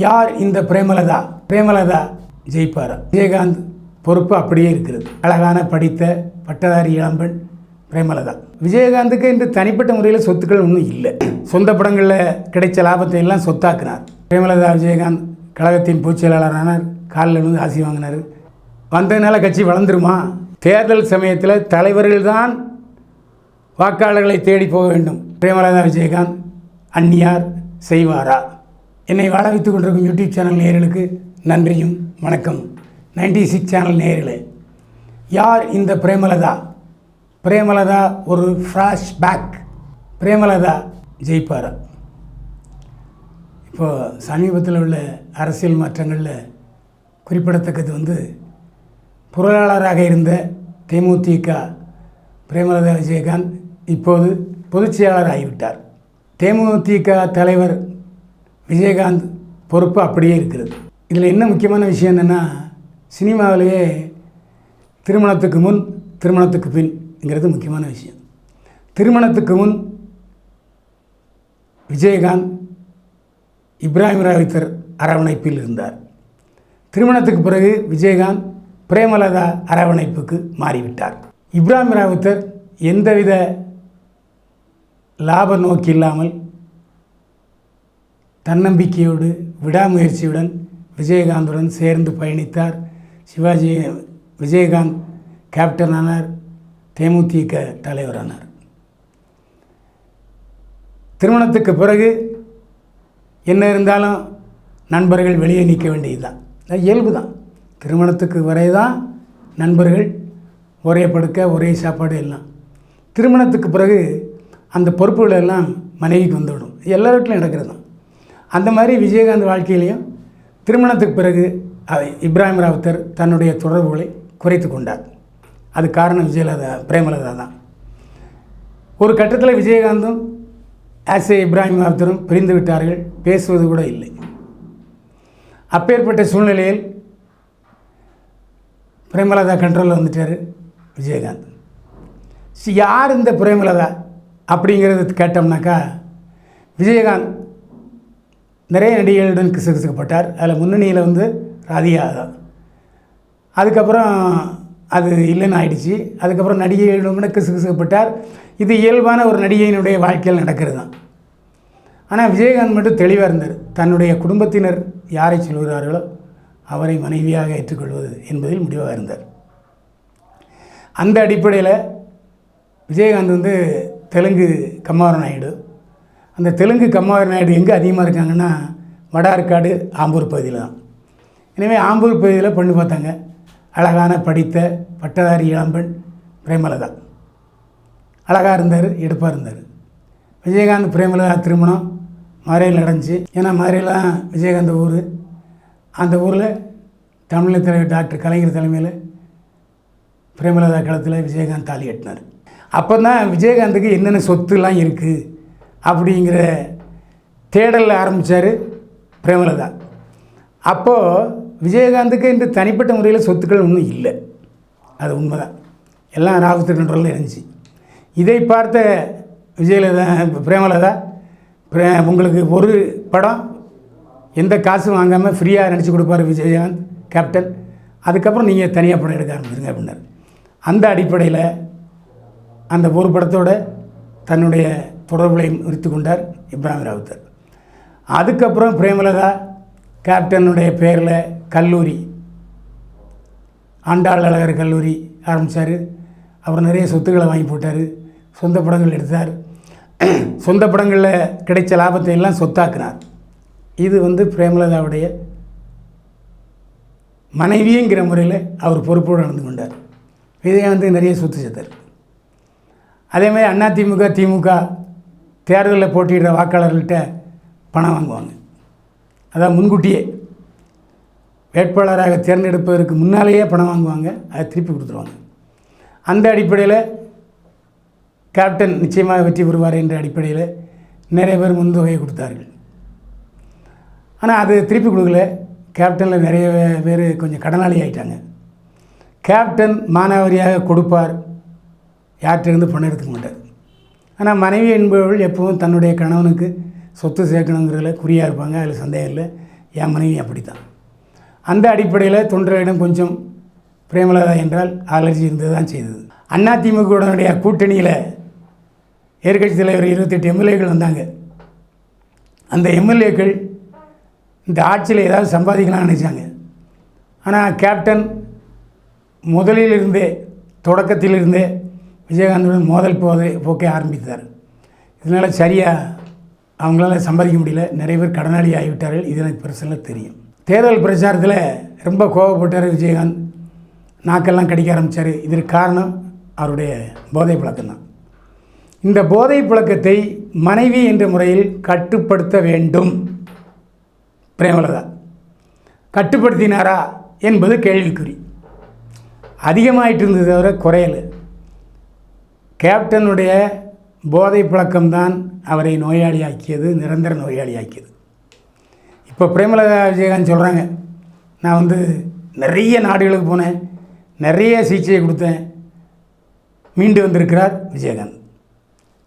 யார் இந்த பிரேமலதா? பிரேமலதா ஜெயிப்பாரா. விஜயகாந்த் பொறுப்பு அப்படியே இருக்கிறது. அழகான படித்த பட்டதாரி இளம்பெண் பிரேமலதா. விஜயகாந்துக்கு இன்று தனிப்பட்ட முறையில் சொத்துக்கள் ஒன்றும் இல்லை. சொந்த படங்களில் கிடைச்ச லாபத்தை எல்லாம் சொத்தாக்குனார். பிரேமலதா விஜயகாந்த் கழகத்தின் பொதுச் செயலாளரானார். காலில் விழுந்து ஆசி வாங்கினார். வந்ததுனால கட்சி வளர்ந்துருமா? தேர்தல் சமயத்தில் தலைவர்கள் தான் வாக்காளர்களை தேடி போக வேண்டும். பிரேமலதா விஜயகாந்த் அந்நியார் செய்வாரா? என்னை வாழ வைத்துக் கொண்டிருக்கும் யூடியூப் சேனல் நேயர்களுக்கு நன்றியும் வணக்கம். நைன்டி சிக்ஸ் சேனல் நேயர்களே யார் இந்த பிரேமலதா? பிரேமலதா ஒரு ஃப்ளாஷ் பேக் பிரேமலதா ஜெயிப்பாரா? இப்போ சமீபத்தில் உள்ள அரசியல் மாற்றங்களில் குறிப்பிடத்தக்கது வந்து பொருளாளராக இருந்த தேமுதிக பிரேமலதா விஜயகாந்த் இப்போது பொதுச் செயலாளர் ஆகிவிட்டார். தேமுதிக தலைவர் விஜயகாந்த் பொறுப்பு அப்படியே இருக்கிறது. இதில் என்ன முக்கியமான விஷயம் என்னென்னா சினிமாவிலேயே திருமணத்துக்கு முன் திருமணத்துக்கு பின்ங்கிறது முக்கியமான விஷயம். திருமணத்துக்கு முன் விஜயகாந்த் இப்ராஹிம் ராவித்தர் அரவணைப்பில் இருந்தார். திருமணத்துக்கு பிறகு விஜயகாந்த் பிரேமலதா அரவணைப்புக்கு மாறிவிட்டார். இப்ராஹிம் ராவுத்தர் எந்தவித லாப நோக்கு இல்லாமல் தன்னம்பிக்கையோடு விடாமுயற்சியுடன் விஜயகாந்துடன் சேர்ந்து பயணித்தார். சிவாஜி விஜயகாந்த் கேப்டனானார் தேமுதிக தலைவரானார். திருமணத்துக்கு பிறகு என்ன இருந்தாலும் நண்பர்கள் வெளியே நிற்க வேண்டியதுதான். அது இயல்பு தான் திருமணத்துக்கு வரை தான் நண்பர்கள் ஒரே படுக்க ஒரே சாப்பாடு எல்லாம். திருமணத்துக்கு பிறகு அந்த பொறுப்புகள் எல்லாம் மனைவிக்கு வந்துவிடும். எல்லா வீட்டிலும் நடக்கிறது தான் அந்த மாதிரி விஜயகாந்த் வாழ்க்கையிலையும் திருமணத்துக்கு பிறகு இப்ராஹிம் ராவுத்தர் தன்னுடைய தொடர்புகளை குறைத்து கொண்டார். அது காரணம் விஜயலதா பிரேமலதா தான். ஒரு கட்டத்தில் விஜயகாந்தும் ஆஸ் ஏ இப்ராஹிம் ராவுத்தரும் பிரிந்து விட்டார்கள். பேசுவது கூட இல்லை. அப்பேற்பட்ட சூழ்நிலையில் பிரேமலதா கண்ட்ரோலில் வந்துட்டார் விஜயகாந்த். யார் இந்த பிரேமலதா அப்படிங்கிறது கேட்டோம்னாக்கா விஜயகாந்த் நிறைய நடிகைகளுடன் கிசுகிசுக்கப்பட்டார் அதில் முன்னணியில் வந்து ராதிகா தான். அதுக்கப்புறம் அது இல்லைன்னு ஆயிடுச்சு. அதுக்கப்புறம் நடிகைகளிடம் கிசுகிசுக்கப்பட்டார் இது இயல்பான ஒரு நடிகையினுடைய வாழ்க்கையில் நடக்கிறது தான். ஆனால் விஜயகாந்த் மட்டும் தெளிவாக இருந்தார். தன்னுடைய குடும்பத்தினர் யாரை சொல்கிறார்களோ அவரை மனைவியாக ஏற்றுக்கொள்வது என்பதில் முடிவாக இருந்தார். அந்த அடிப்படையில் விஜயகாந்த் வந்து தெலுங்கு கம்மாவர நாயுடு அந்த தெலுங்கு கம்மாவர் நாயுடு எங்கே அதிகமாக இருக்காங்கன்னா வடார்காடு ஆம்பூர் பகுதியில் தான். எனவே ஆம்பூர் பகுதியில் பொண்ணு பார்த்தாங்க. அழகான படித்த பட்டதாரி இளம்பெண் பிரேமலதா. அழகாக இருந்தார் எடுப்பாக இருந்தார். விஜயகாந்த் பிரேமலதா திருமணம் மதுரையில் நடந்துச்சு. ஏன்னா மதுரையில் விஜயகாந்த் ஊர். அந்த ஊரில் தமிழக தலைவர் டாக்டர் கலைஞர் தலைமையில் பிரேமலதா களத்தில் விஜயகாந்த் தாலி கட்டினார். அப்போ தான் விஜயகாந்துக்கு என்னென்ன சொத்துலாம் இருக்குது அப்படிங்கிற தேடலில் ஆரம்பித்தார் பிரேமலதா. அப்போது விஜயகாந்துக்கு இன்று தனிப்பட்ட முறையில் சொத்துக்கள் ஒன்றும் இல்லை. அது உண்மைதான். எல்லாம் ராகுத்து கண்ட்ரோலில் இருந்துச்சு. இதை பார்த்த விஜயலதா பிரேமலதா பிரே உங்களுக்கு ஒரு படம் எந்த காசும் வாங்காமல் ஃப்ரீயாக நடித்து கொடுப்பார் விஜயகாந்த் கேப்டன் அதுக்கப்புறம் நீங்கள் தனியாக படம் எடுக்க ஆரம்பிச்சிருங்க அப்படின்னாரு. அந்த அடிப்படையில் அந்த ஒரு படத்தோட தன்னுடைய தொடர்புகளை முறித்து கொண்டார் இப்ராஹிம் ராவுத்தர். அதுக்கப்புறம் பிரேமலதா கேப்டனுடைய பேரில் கல்லூரி ஆண்டாள் அழகர் கல்லூரி ஆரம்பித்தார் அவர் நிறைய சொத்துக்களை வாங்கி போட்டார் சொந்த படங்கள் எடுத்தார். சொந்த படங்களில் கிடைச்ச லாபத்தை எல்லாம் சொத்தாக்குனார். இது வந்து பிரேமலதாவுடைய மனைவிங்கிற முறையில் அவர் பொறுப்போடு நடந்து கொண்டார். விஜயகாந்த் நிறைய சொத்து சேர்த்தார். அதேமாதிரி அண்ணா திமுக திமுக தேர்தலில் போட்டியிடுற வாக்காளர்கள்ட்ட பணம் வாங்குவாங்க. அதான் முன்கூட்டியே வேட்பாளராக தேர்ந்தெடுப்பதற்கு முன்னாலேயே பணம் வாங்குவாங்க அதை திருப்பி கொடுத்துருவாங்க. அந்த அடிப்படையில் கேப்டன் நிச்சயமாக வெற்றி பெறுவார் என்ற அடிப்படையில் நிறைய பேர் முன்தொகையை கொடுத்தார்கள். ஆனால் அது திருப்பி கொடுக்கல. கேப்டனில் நிறைய பேர் கொஞ்சம் கடனாளி ஆயிட்டாங்க. கேப்டன் மானாவரியாக கொடுப்பார் யார்கிட்டேருந்து பணம் எடுத்துக்க மாட்டார். ஆனால் மனைவி என்பவர்கள் எப்பவும் தன்னுடைய கணவனுக்கு சொத்து சேர்க்கணுங்கிறதுல குறியாக இருப்பாங்க அதில் சந்தேகம் இல்லை. என் மனைவி அப்படி தான் அந்த அடிப்படையில் தொண்டர்களிடம் கொஞ்சம் பிரேமலதா என்றால் அலர்ஜி இருந்தது தான் செய்தது அதிமுகவுடனுடைய கூட்டணியில் எதிர்கட்சி தலைவர் இருபத்தெட்டு எம்எல்ஏக்கள் வந்தாங்க. அந்த எம்எல்ஏக்கள் இந்த ஆட்சியில் ஏதாவது சம்பாதிக்கலாம்னு நினச்சாங்க. ஆனால் கேப்டன் முதலிலிருந்தே தொடக்கத்திலிருந்தே விஜயகாந்துடன் மோதல் போதை போக்கே ஆரம்பித்தார். இதனால் சரியாக அவங்களால சம்பாதிக்க முடியல. நிறைய பேர் கடனாளி ஆகிவிட்டார்கள். இது எனக்கு பெருசாக தெரியும். தேர்தல் பிரச்சாரத்தில் ரொம்ப கோவப்பட்டார் விஜயகாந்த். நாக்கெல்லாம் கடிக்க ஆரம்பித்தார் இதற்கு காரணம் அவருடைய போதை பழக்கம்தான் இந்த போதை பழக்கத்தை மனைவி என்ற முறையில் கட்டுப்படுத்த வேண்டும். பிரேமலதா. கட்டுப்படுத்தினாரா என்பது கேள்விக்குறி. அதிகமாயிட்டு இருந்தது தவிர குறையலை. கேப்டனுடைய போதை பழக்கம்தான் அவரை நோயாளியாக்கியது நிரந்தர நோயாளியாக்கியது. இப்போ பிரேமலதா விஜயகாந்த் சொல்கிறாங்க நான் வந்து நிறைய நாடுகளுக்கு போனேன் நிறைய சிகிச்சையை கொடுத்தேன் மீண்டு வந்திருக்கிறார் விஜயகாந்த்.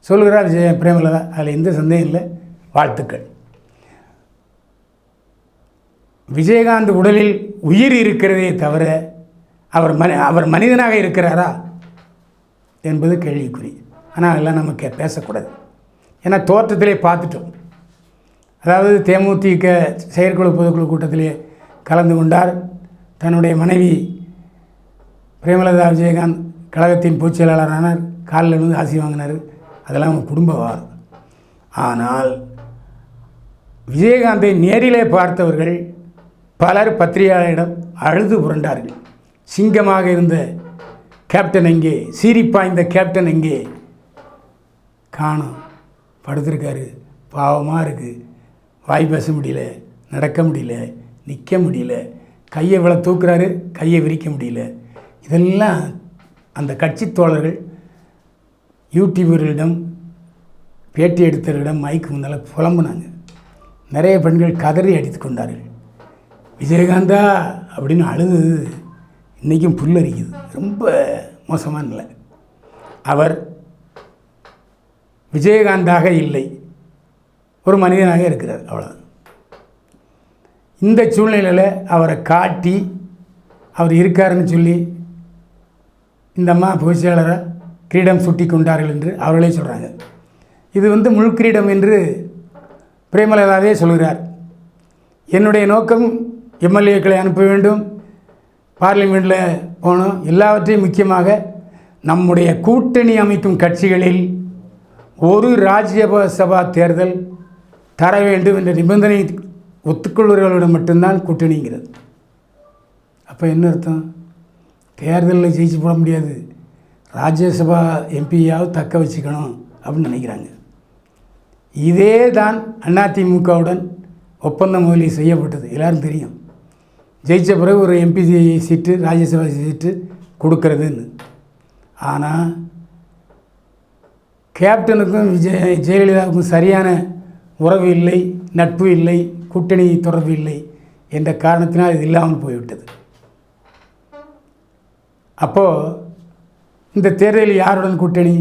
சொல்லுகிறார் விஜய பிரேமலதா அதில் எந்த சந்தேகம் இல்லை வாழ்த்துக்கள். விஜயகாந்த் உடலில் உயிர் இருக்கிறதே தவிர அவர் மனி அவர் மனிதனாக இருக்கிறாரா? என்பது கேள்விக்குறி. ஆனால் அதெல்லாம் நம்ம கே பேசக்கூடாது. ஏன்னா தோற்றத்திலே பார்த்துட்டோம். அதாவது தேமுதிக செயற்குழு பொதுக்குழு கூட்டத்திலே கலந்து கொண்டார் தன்னுடைய மனைவி பிரேமலதா விஜயகாந்த். கழகத்தின் பொதுச் செயலாளரானார் காலில் இருந்து ஆசி வாங்கினார். அதெல்லாம் அவங்க குடும்ப வாரம் ஆனால் விஜயகாந்தை நேரிலே பார்த்தவர்கள் பலர் பத்திரிகையாளரிடம் அழுது புரண்டார்கள். சிங்கமாக இருந்த கேப்டன் எங்கே? சீரிப்பாய்ந்த கேப்டன் எங்கே? காணும். படுத்திருக்காரு. பாவமாக இருக்குது வாய் பேச முடியல. நடக்க முடியல. நிற்க முடியல. கையை இவ்வளோ தூக்குறாரு. கையை விரிக்க முடியல. இதெல்லாம் அந்த கட்சி தோழர்கள் யூடியூபர்களிடம் பேட்டி எடுத்தவர்களிடம் மைக்கு முன்னால் புலம்புனாங்க. நிறைய பெண்கள் கதறி அடித்து கொண்டார்கள். விஜயகாந்தா அப்படின்னு அழுது. இன்றைக்கும் புல்லரிக்குது ரொம்ப மோசமான நிலை. அவர் விஜயகாந்தாக இல்லை. ஒரு மனிதனாக இருக்கிறார். அவ்வளோதான் இந்த சூழ்நிலையில் அவரை காட்டி அவர் இருக்காருன்னு சொல்லி இந்த அம்மா பொதுச்செயலரை கிரீடம் சுட்டி கொண்டார்கள் என்று அவர்களே சொல்கிறாங்க இது வந்து முழு கிரீடம் என்று பிரேமலதாவே சொல்கிறார். என்னுடைய நோக்கம் எம்எல்ஏக்களை அனுப்ப வேண்டும். பார்லிமெண்ட்டில் போகணும் எல்லாவற்றையும் முக்கியமாக நம்முடைய கூட்டணி அமைக்கும் கட்சிகளில் ஒரு ராஜ்யசபா தேர்தல் தர வேண்டும் என்ற நிபந்தனை ஒத்துக்கொள்வர்களிடம் மட்டும்தான் கூட்டணிங்கிறது. அப்போ என்ன அர்த்தம்? தேர்தலில் ஜெயிச்சு போட முடியாது. ராஜ்யசபா எம்பியாவது தக்க வச்சுக்கணும் அப்படின்னு நினைக்கிறாங்க. இதே தான் அதிமுகவுடன் ஒப்பந்த முதலி செய்யப்பட்டது. எல்லாரும் தெரியும். ஜெயித்த பிறகு ஒரு எம்பி சீட்டு ராஜ்யசபா சீட்டு கொடுக்கறதுன்னு. ஆனால் கேப்டனுக்கும் விஜய் ஜெயலலிதாவுக்கும் சரியான உறவு இல்லை நட்பு இல்லை கூட்டணி தொடர்பு இல்லை என்ற காரணத்தினால் இது இல்லாமல் போய்விட்டது. அப்போது இந்த தேர்தலில் யாருடன் கூட்டணி?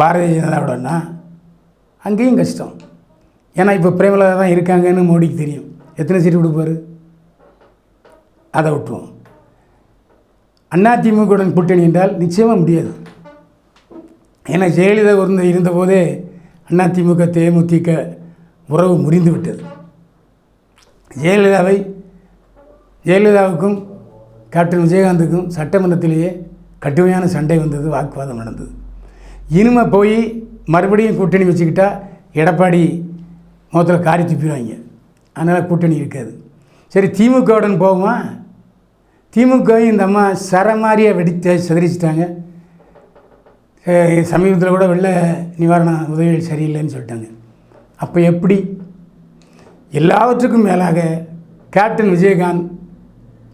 பாரதிய ஜனதாவுடனா? அங்கேயும் கஷ்டம். ஏன்னா இப்போ பிரேமலதா தான் இருக்காங்கன்னு மோடிக்கு தெரியும். எத்தனை சீட்டு கொடுப்பாரு? அதை விட்டுருவோம். அதிமுகவுடன் கூட்டணி என்றால் நிச்சயமாக முடியாது. ஏன்னா ஜெயலலிதா இருந்த இருந்தபோதே அதிமுக தேமுதிக உறவு முறிந்து விட்டது. ஜெயலலிதாவை ஜெயலலிதாவுக்கும் கேப்டன் விஜயகாந்துக்கும் சட்டமன்றத்திலேயே கடுமையான சண்டை வந்தது வாக்குவாதம் நடந்தது. இனிமே போய் மறுபடியும் கூட்டணி வச்சுக்கிட்டால் எடப்பாடி முகத்தில் காரி துப்பிடுவாங்க. அதனால் கூட்டணி இருக்காது. சரி திமுகவுடன் போவோம்? திமுகவும் இந்த அம்மா சரமாரியாக வெடித்து சிதறிச்சிட்டாங்க. சமீபத்தில் கூட வெள்ள நிவாரண உதவிகள் சரியில்லைன்னு சொல்லிட்டாங்க. அப்போ எப்படி? எல்லாவற்றுக்கும் மேலாக கேப்டன் விஜயகாந்த்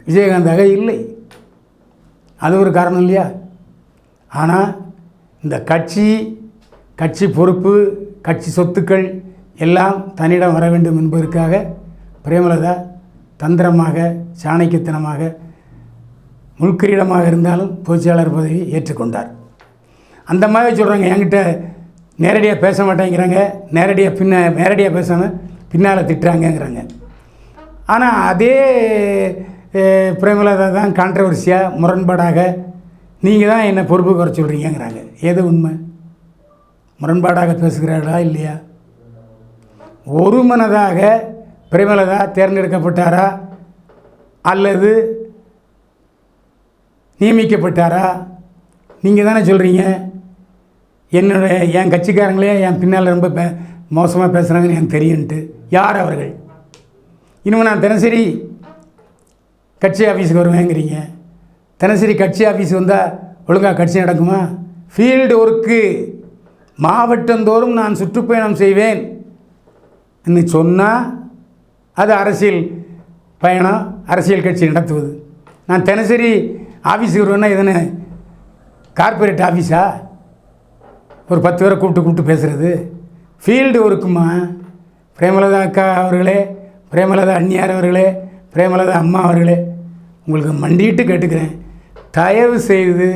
விஜயகாந்தாக இல்லை. அது ஒரு காரணம் இல்லையா? ஆனால் இந்த கட்சி கட்சி பொறுப்பு கட்சி சொத்துக்கள் எல்லாம் தன்னிடம் வர வேண்டும் என்பதற்காக பிரேமலதா தந்திரமாக சாணக்கியத்தனமாக முள்கிரீடமாக இருந்தாலும் பொதுச்செயலாளர் பதவி ஏற்றுக்கொண்டார். அந்த மாதிரி சொல்கிறாங்க என்கிட்ட நேரடியாக பேச மாட்டேங்கிறாங்க. நேரடியாக பின்ன நேரடியாக பேசாமல் பின்னால் திட்டுறாங்கங்கிறாங்க. ஆனால் அதே பிரேமலதா தான் கான்ட்ரவர்சியாக முரண்பாடாக நீங்கள் தான் என்னை பொறுப்பு குறை சொல்கிறீங்கங்கிறாங்க எது உண்மை? முரண்பாடாக பேசுகிறார்களா இல்லையா? ஒரு மனதாக பிரேமலதா தேர்ந்தெடுக்கப்பட்டாரா? அல்லது நியமிக்கப்பட்டாரா? நீங்கள் தானே சொல்கிறீங்க என்னுடைய என் கட்சிக்காரங்களே என் பின்னால் ரொம்ப பே மோசமாக பேசுகிறாங்கன்னு எனக்கு தெரியுன்ட்டு யார் அவர்கள்? இன்னும் நான் தினசரி கட்சி ஆஃபீஸுக்கு வருவேங்கிறீங்க. தினசரி கட்சி ஆஃபீஸ் வந்தால் ஒழுங்காக கட்சி நடக்குமா? ஃபீல்டு ஒர்க்கு மாவட்டந்தோறும் நான் சுற்றுப்பயணம் செய்வேன். என்று சொன்னால் அது அரசியல் பயணம் அரசியல் கட்சி நடத்துவது. நான் தினசரி ஆஃபீஸுக்கு வருவேன்னா எதுன்னு? கார்ப்பரேட் ஆஃபீஸா ஒரு பத்து பேரை கூப்பிட்டு கூப்பிட்டு பேசுகிறது ஃபீல்டு ஒர்க்குமா பிரேமலதா அக்கா அவர்களே பிரேமலதா அண்ணியார் அவர்களே பிரேமலதா அம்மா அவர்களே உங்களுக்கு மண்டிட்டு கேட்டுக்கிறேன். தயவு செய்து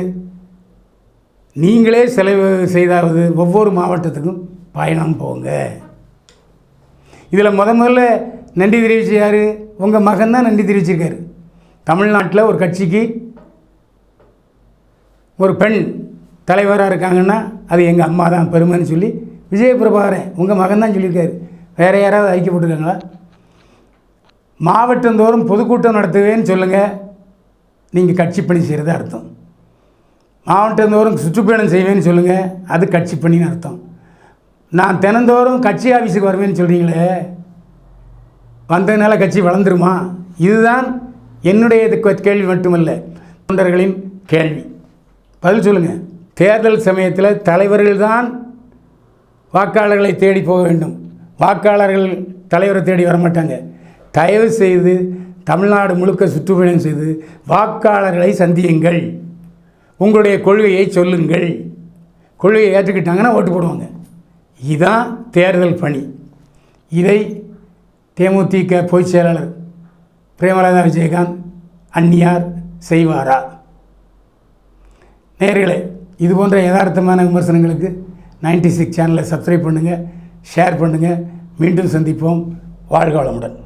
நீங்களே செலவு செய்தாவது ஒவ்வொரு மாவட்டத்துக்கும் பயணம் போங்க. இதில் முத முதல்ல நன்றி தெரிவித்த யார்? உங்கள் மகன் தான் நன்றி தெரிவிச்சிருக்காரு. தமிழ்நாட்டில் ஒரு கட்சிக்கு ஒரு பெண் தலைவராக இருக்காங்கன்னா அது எங்கள் அம்மா தான் பெருமைன்னு சொல்லி விஜயபிரபாகரன் உங்கள் மகன் தான் சொல்லியிருக்காரு. வேறு யாராவது ஐக்கியப்பட்டிருக்காங்களா மாவட்டந்தோறும் பொதுக்கூட்டம் நடத்துவேன்னு சொல்லுங்கள் நீங்கள் கட்சி பணி செய்கிறது அர்த்தம். மாவட்டந்தோறும் சுற்றுப்பயணம் செய்வேன்னு சொல்லுங்கள் அது கட்சி பணின்னு அர்த்தம். நான் தினந்தோறும் கட்சி ஆஃபீஸுக்கு வருவேன்னு சொல்கிறீங்களே வந்ததுனால கட்சி வளர்ந்துருமா? இதுதான் என்னுடைய இது கேள்வி மட்டுமல்ல. தொண்டர்களின் கேள்வி. பதில் சொல்லுங்கள் தேர்தல் சமயத்தில் தலைவர்கள் தான் வாக்காளர்களை தேடி போக வேண்டும். வாக்காளர்கள் தலைவரை தேடி வரமாட்டாங்க. தயவு செய்து தமிழ்நாடு முழுக்க சுற்றுப்பயணம் செய்து வாக்காளர்களை சந்தியுங்கள். உங்களுடைய கொள்கையை சொல்லுங்கள். கொள்கையை ஏற்றுக்கிட்டாங்கன்னா ஓட்டு போடுவாங்க. இதுதான் தேர்தல் பணி. இதை தேமுதிக பொதுச் செயலாளர் பிரேமலதா விஜயகாந்த் அந்நியார் செய்வாரா? நேர்களே இது போன்ற யதார்த்தமான விமர்சனங்களுக்கு 96 சிக்ஸ் சேனலை சப்ஸ்கிரைப் பண்ணுங்கள் ஷேர் பண்ணுங்கள் மீண்டும் சந்திப்போம். வாழ்க வளமுடன்.